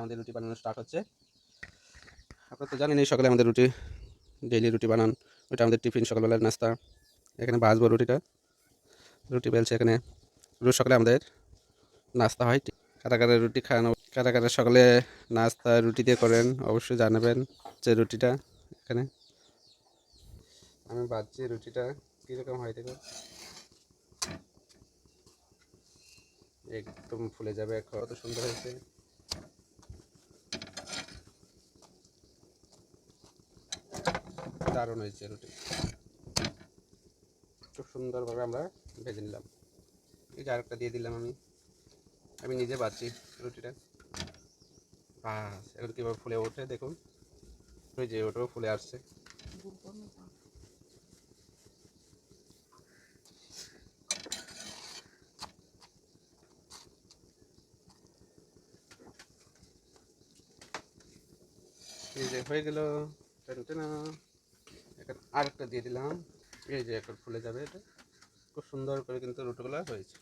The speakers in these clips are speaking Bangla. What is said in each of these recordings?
আমাদের রুটি বানানো স্টার্ট হচ্ছে। আপনারা তো জানেন এই সকালে আমাদের রুটি ডেইলি রুটি বানান ওটা আমাদের টিফিন, সকালবেলার নাস্তা। এখানে ভাজবো রুটিটা। রুটি বেলছে এখানে। রোজ সকালে আমাদের নাস্তা হয়। কাটা কাটা রুটি খাওয়ানো কাটা কাটা সকালে নাস্তা, রুটি দিয়ে করেন, অবশ্যই জানাবেন যে রুটিটা এখানে। আমি বাজছি রুটিটা। কীরকম হয় দেখো একদম ফুলে যাবে। কত সুন্দর হয়েছে। দারুণ হয়েছে রুটি। খুব সুন্দরভাবে আমরা ভেজে নিলাম। এই যে আরেকটা দিয়ে দিলাম আমি। আমি নিজে বাচ্ছি রুটিটা। বাস, এখন কীভাবে ফুলে ওঠে দেখুন। ওই যে ওটাও ফুলে আসছে। এই যে হয়ে গেল। এখন আরেকটা দিয়ে দিলাম। এই যে এখন ফুলে যাবে এটা। খুব সুন্দর করে কিন্তু রুটিগুলো হয়েছে।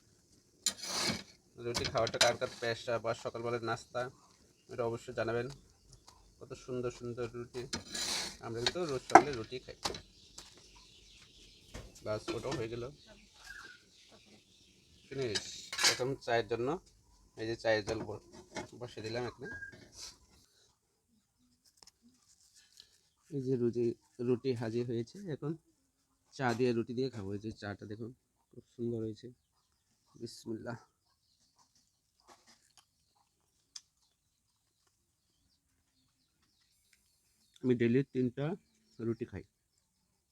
রুটি খাওয়াটা কার কার পেশা বা সকালবেলার নাস্তা, এটা অবশ্যই জানাবেন। কত সুন্দর সুন্দর রুটি। আমরা কিন্তু রোজ সকালে রুটি খাই। বাস, ওটাও হয়ে গেল। ফিনিশ এখন চায়ের জন্য এই যে চায়ের জল ব- বসিয়ে দিলাম এখানে। এই যে রুটি রুটি হাজির হয়েছে। এখন চা দিয়ে, রুটি দিয়ে খাব। এই যে চাটা দেখুন, খুব সুন্দর হয়েছে। বিসমিল্লাহ। আমি ডেলি তিনটা রুটি খাই।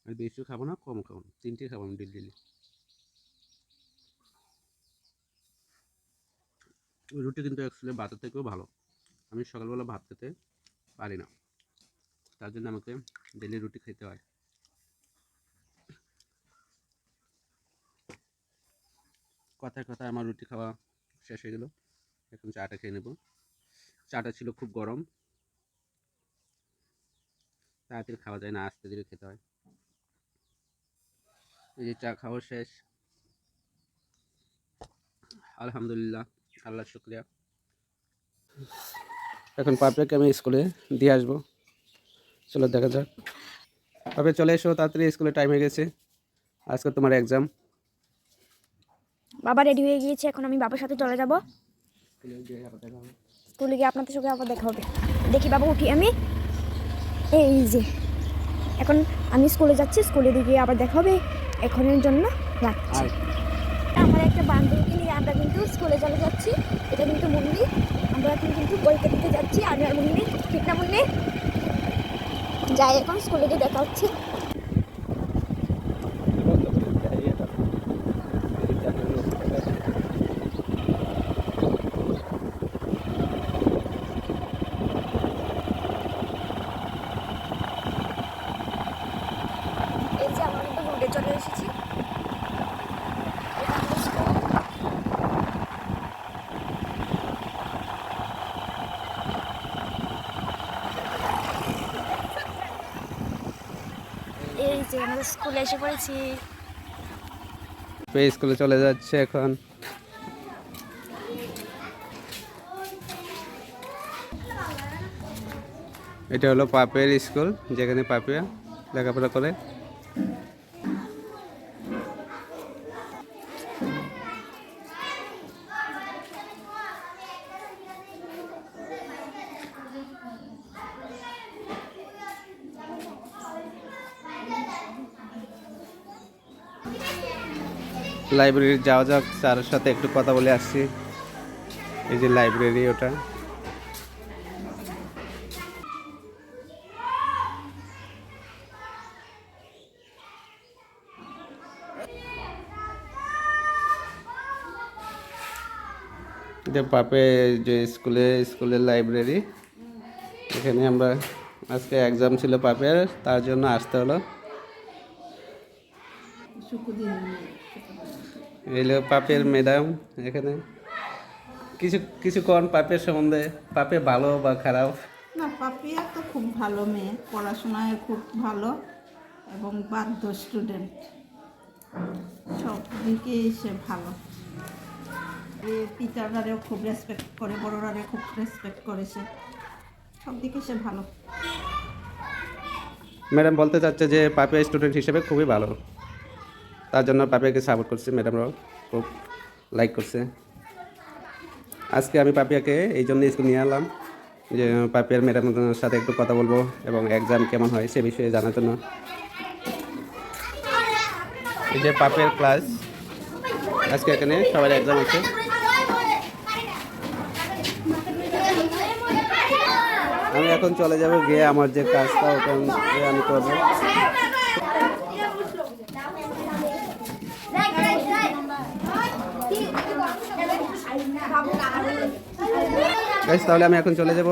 আর বেশি খাব না কম খাব না। তিনটে খাব আমি ডেলি ডেলি রুটি কিন্তু অ্যাকচুয়ালি ভাতের থেকেও ভালো। আমি সকালবেলা ভাত খেতে পারি না। তার জন্য আমাকে ডেলি রুটি খেতে হয়। কথায় কথায় আমার রুটি খাওয়া শেষ হয়ে গেল। এখন চাটা খেয়ে নেব। চাটা ছিল খুব গরম। তাড়াতাড়ি খাওয়া যায় না, আস্তে ধীরে খেতে হয়। এই যে চা খাওয়া শেষ। আলহামদুলিল্লাহ আল্লাহ শুক্রিয়া। এখন পাপড়াকে আমি স্কুলে দিয়ে আসব। চলো দেখা যাক। তবে চলে এসো তাড়াতাড়ি স্কুলে টাইম হয়ে গেছে। আজকে তোমার এক্সাম বাবা রেডি হয়ে গিয়েছে এখন আমি বাবার সাথে চলে যাব। স্কুলে গিয়ে আপনাদের সঙ্গে আবার দেখা হবে। দেখি বাবা উঠি আমি। এই যে এখন আমি স্কুলে যাচ্ছি স্কুলে গিয়ে আবার দেখা হবে। এখনের জন্য রাখছি। আমার একটা বান্ধবীকে নিয়ে আমরা কিন্তু স্কুলে চলে যাচ্ছি। এটা কিন্তু মুন্নি আমরা এখন কিন্তু পরীক্ষা দিতে যাচ্ছি। আমি আর মুন্নি ঠিক না মুন্নি যাই এখন স্কুলে গিয়ে দেখা হচ্ছে এই যে আমরা কিন্তু রোডে চলে এসেছি এটা আমাদের স্কুল। এই যে আমরা স্কুলে এসে পড়েছি। স্কুলে চলে যাচ্ছে এখন। এটা হলো পাপের স্কুল, যেখানে পাপিয়া লেখাপড়া করে। লাইব্রেরি যাওয়া যাক স্যার সাথে একটু কথা বলে আসছি। এই যে লাইব্রেরি ওটা। পাপে যে স্কুলে, স্কুলের লাইব্রেরি এখানে আমরা আজকে এক্সাম ছিল পাপের তার জন্য আসতে হলো। এলো পাপের ম্যাডাম এখানে। কিছু কিছু কোন পাপের সম্বন্ধে পাপে ভালো বা খারাপ? না পাপিয়া তো খুব ভালো মেয়ে পড়াশোনায় খুব ভালো এবং বাধ্য স্টুডেন্ট সব দিকেই সে ভালো। টিচাররারেও খুব রেসপেক্ট করে বড়রারে খুব রেসপেক্ট করে সে। সব দিকে সে ভালো। ম্যাডাম বলতে চাচ্ছে যে পাপিয়া স্টুডেন্ট হিসেবে খুবই ভালো। তার জন্য পাপিয়াকে সাপোর্ট করছে ম্যাডামরাও খুব লাইক করছে। আজকে আমি পাপিয়াকে এই জন্য স্কুল নিয়ে এলাম যে, পাপিয়ার ম্যাডামের সাথে একটু কথা বলব এবং এক্সাম কেমন হয় সে বিষয়ে জানার জন্য। এই যে পাপিয়ার ক্লাস আজকে এখানে সবার এক্সাম আছে। আমি এখন চলে যাব গিয়ে আমার যে কাজটা ওটা আমি করব। তাহলে আমি এখন চলে যাব।